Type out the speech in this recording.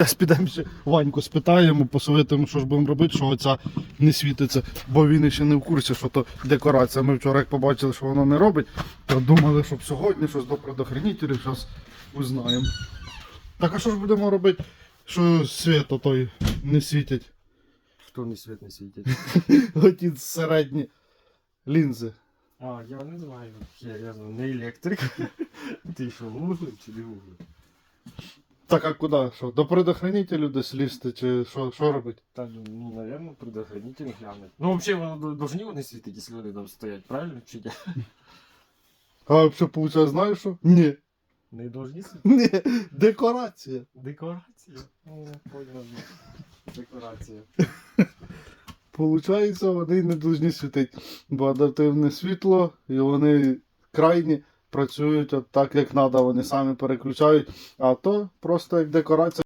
Зараз підемо ще Ваньку спитаємо, посоветуємо, що ж будемо робити, що оця не світиться, бо він ще не в курсі, що то декорація. Ми вчора як побачили, що воно не робить, то думали, щоб сьогодні щось до предохранителів, зараз узнаємо. Так а що ж будемо робити, що світ той не світять? Хто не світ не світить? Оті середні лінзи. А, я не знаю. Я, я не електрик. Ти що, гуглив чи не гуглив? Так а куди? Що? До предохранителю десь лізти, чи що, що робити? Та, ну, наверное, предохранитель глянуть. Ну, вообще, воно должны вони світити, якщо вони там стоять, правильно? Чи ні? А взагалі, виходить, знаєш що? Ні. Не должны світити? Ні. Декорація. Декорація. Ну, понял. Декорація. Получається, вони не повинні світити, бо адаптивне світло, і вони крайні працюють от так, як треба, вони самі переключають, а то просто як декорація.